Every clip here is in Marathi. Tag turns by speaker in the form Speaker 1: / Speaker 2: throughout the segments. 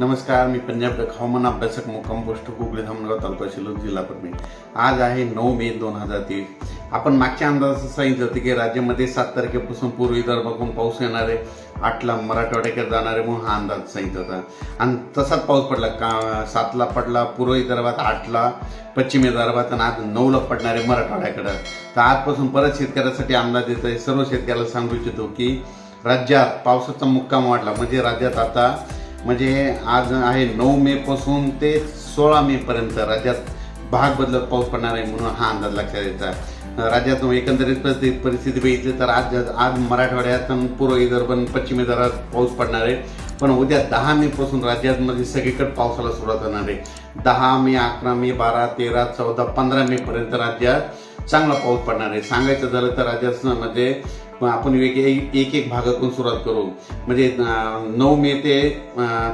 Speaker 1: नमस्कार मी पंजाब हवामान अभ्यासक मुक्काम पोस्ट गुगळे धामणगाव तालुका शिलोक जिल्हा परभणी. आज आहे नऊ मे दोन हजार तेवीस आपण मागच्या अंदाजात सांगितलं होतं की राज्यामध्ये सात तारखेपासून पूर्व विदर्भाकडून पाऊस येणार आहे आठला मराठवाड्याकडे जाणार आहे म्हणून हा अंदाज सांगितला होता. आणि तसाच पाऊस पडला का सातला पडला पूर्व विदर्भात आठला पश्चिम विदर्भात आणि आज नऊला पडणार आहे मराठवाड्याकडं. तर आजपासून परत शेतकऱ्यासाठी अंदाज येत आहे सर्व शेतकऱ्याला सांगू इच्छितो की राज्यात पावसाचा मुक्काम वाढला. म्हणजे राज्यात आता म्हणजे आज आहे नऊ मे पासून ते सोळा मे पर्यंत राज्यात भाग बदलत पाऊस पडणार आहे म्हणून हा अंदाज लक्षात येतात राज्यात एकंदरीत परिस्थिती परिस्थिती बघितली तर आज आज मराठवाड्यात पूर्व विदर्भ पश्चिम विदर्भात पाऊस पडणार आहे. पण उद्या दहा मे पासून राज्यामध्ये म्हणजे सगळीकडे पावसाला सुरुवात होणार आहे. दहा मे अकरा मे बारा तेरा चौदा पंधरा मे पर्यंत राज्यात चांगला पाऊस पडणार आहे. सांगायचं झालं तर राज्यात म्हणजे आपण वेग एक एक भागातून सुरुवात करू. म्हणजे नऊ मे ते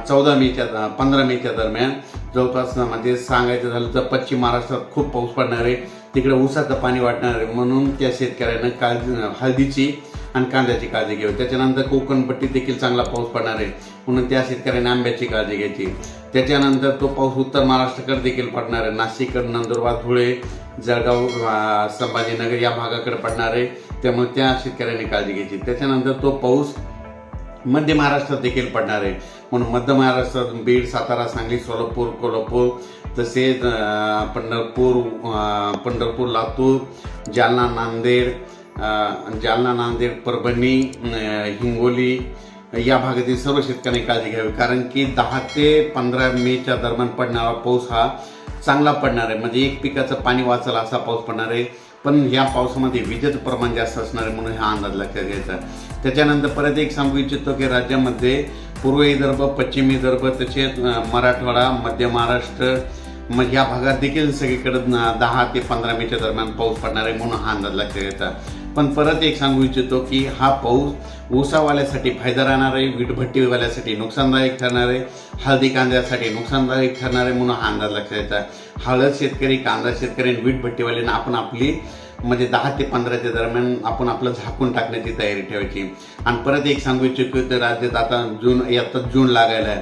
Speaker 1: चौदा मेच्या पंधरा मेच्या दरम्यान जवळपास म्हणजे सांगायचं झालं तर पश्चिम महाराष्ट्रात खूप पाऊस पडणार आहे. तिकडे ऊसाचं पाणी वाटणार आहे. म्हणून त्या शेतकऱ्यांना काळजी हळदीची आणि कांद्याची काळजी घ्यावी. त्याच्यानंतर कोकणपट्टीत देखील चांगला पाऊस पडणार आहे. म्हणून त्या शेतकऱ्याने आंब्याची काळजी घ्यायची. त्याच्यानंतर तो पाऊस उत्तर महाराष्ट्राकडे देखील पडणार आहे. नाशिककडे नंदुरबार धुळे जळगाव संभाजीनगर या भागाकडे पडणार आहे. त्यामुळे त्या शेतकऱ्याने काळजी घ्यायची. त्याच्यानंतर तो पाऊस मध्य महाराष्ट्रात देखील पडणार आहे. म्हणून मध्य महाराष्ट्रात बीड सातारा सांगली सोलापूर कोल्हापूर तसेच पंढरपूर पंढरपूर लातूर जालना नांदेड जालना नांदेड परभणी हिंगोली या भागातील सर्व शेतकऱ्यांनी काळजी घ्यावी. कारण की दहा ते पंधरा मेच्या दरम्यान पडणारा पाऊस हा चांगला पडणार आहे. म्हणजे एक पिकाचं पाणी वाचलं असा पाऊस पडणार आहे. पण या पावसामध्ये विजेचं प्रमाण जास्त असणार आहे म्हणून हा अंदाज लक्षात घ्यायचा त्याच्यानंतर परत एक सांगू इच्छितो की राज्यामध्ये पूर्व विदर्भ पश्चिम विदर्भ तसेच मराठवाडा मध्य महाराष्ट्र मग या भागात देखील सगळीकडे दहा ते पंधरा मेच्या दरम्यान पाऊस पडणार आहे म्हणून हा अंदाज लक्षात घ्यायचा पण परत एक सांगू इच्छितो की हा पाऊस ऊसावाल्यासाठी फायदा राहणार आहे वीटभट्टीवाल्यासाठी नुकसानदायक ठरणार आहे हळदी कांद्यासाठी नुकसानदायक ठरणार आहे म्हणून हा अंदाज लक्षात येतात हळद शेतकरी कांदा शेतकरी आणि वीटभट्टीवाल्यांना आपण आपली म्हणजे दहा ते पंधराच्या दरम्यान आपण आपलं झाकून टाकण्याची तयारी ठेवायची. आणि परत एक सांगू इच्छितो तर राज्यात आता जून आता जून लागायला आहे.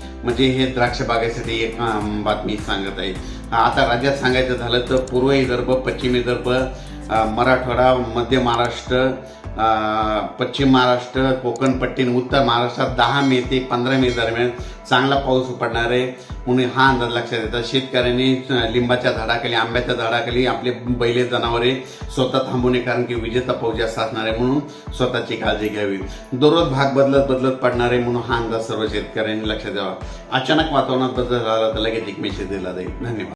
Speaker 1: म्हणजे हे द्राक्ष बागेसाठी एक बातमी सांगत आहे. आता राज्यात सांगायचं झालं तर पूर्व विदर्भ पश्चिम विदर्भ मराठवाडा मध्य महाराष्ट्र पश्चिम महाराष्ट्र कोकण पट्टी उत्तर महाराष्ट्रात दहा मे ते पंधरा मे दरम्यान चांगला पाऊस पडणार आहे म्हणून हा अंदाज लक्षात येतात शेतकऱ्यांनी लिंबाच्या झाडाखाली आंब्याच्या झाडाखाली आपले बैले जनावरे स्वतः थांबू नये कारण की विजेचा पाऊस जास्त असणार आहे म्हणून स्वतःची काळजी घ्यावी. दररोज भाग बदलत बदलत पडणार आहे म्हणून हा अंदाज सर्व शेतकऱ्यांनी लक्षात द्यावा अचानक वातावरणात बदल झाला तर लगेच एक मेसेज दिला जाईल. धन्यवाद.